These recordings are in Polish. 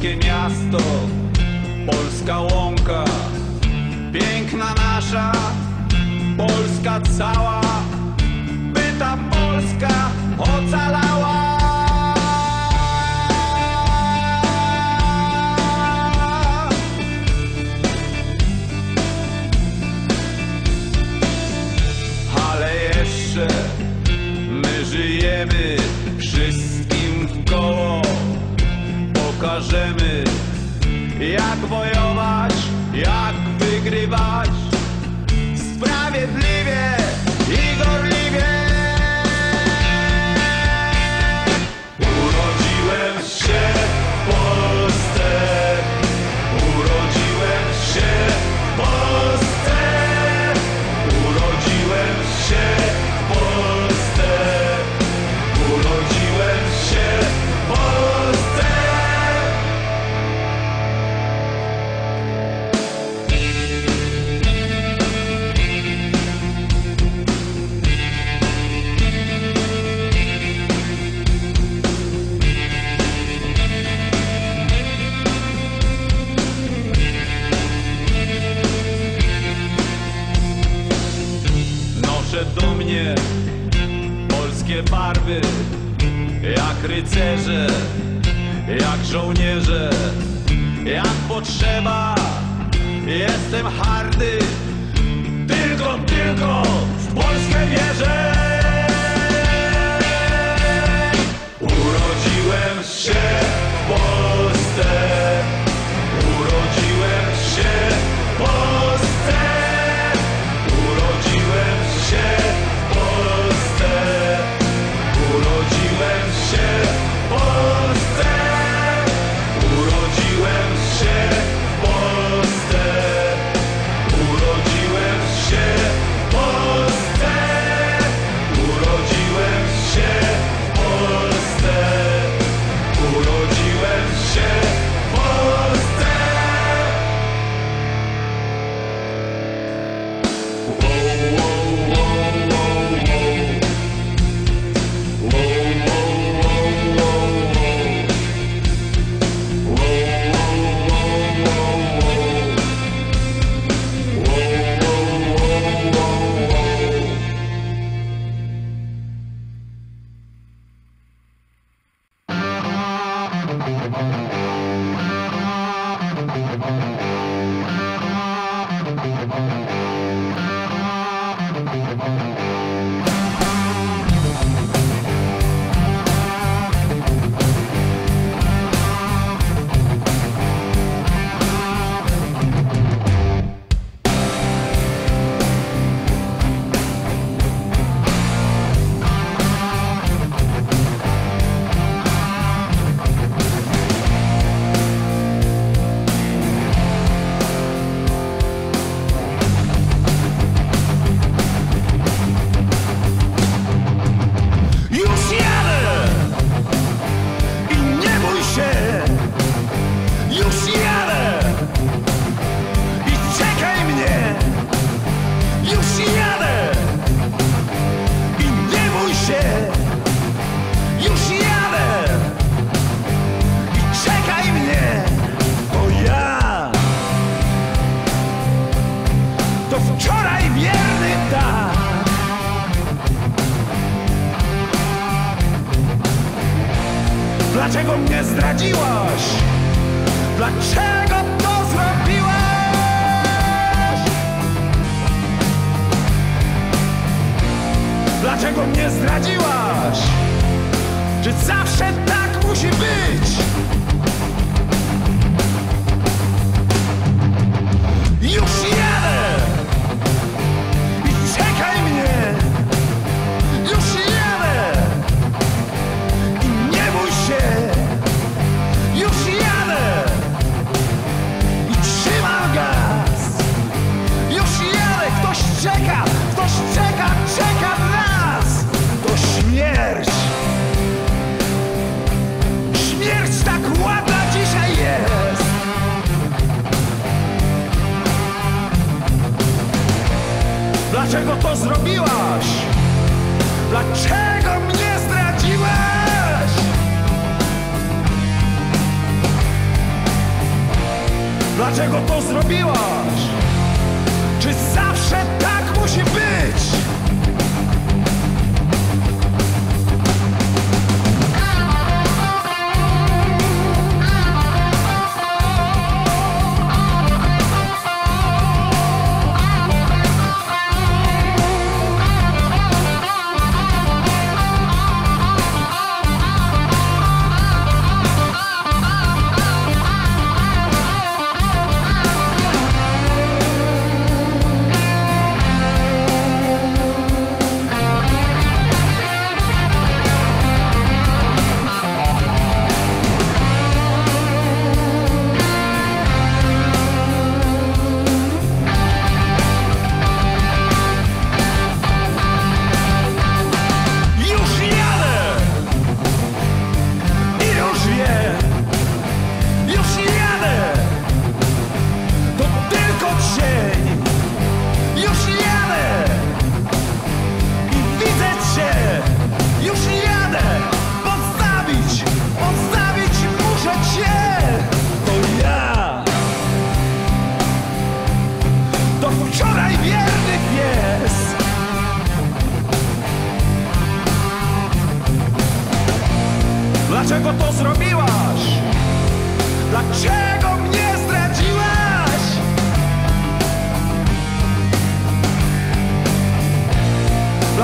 polskie miasto, polska łąka, piękna nasza, Polska cała, pyta Polska ocalała. rycerze, jak żołnierze, jak potrzeba. Jestem hardy, tylko, tylko w Polskę wierzę. bo mnie zdradziłaś? Że zawsze tak musi być? Dlaczego to zrobiłaś? Czy zawsze tak musi być?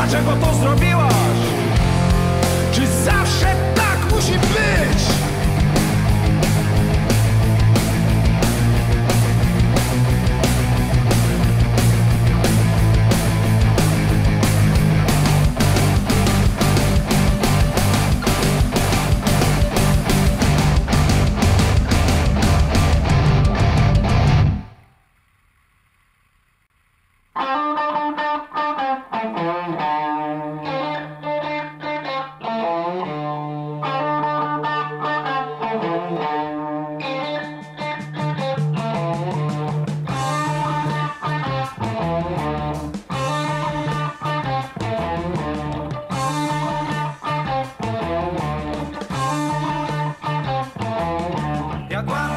Dlaczego to zrobiłaś? Czy zawsze tak musi być? que aguanta.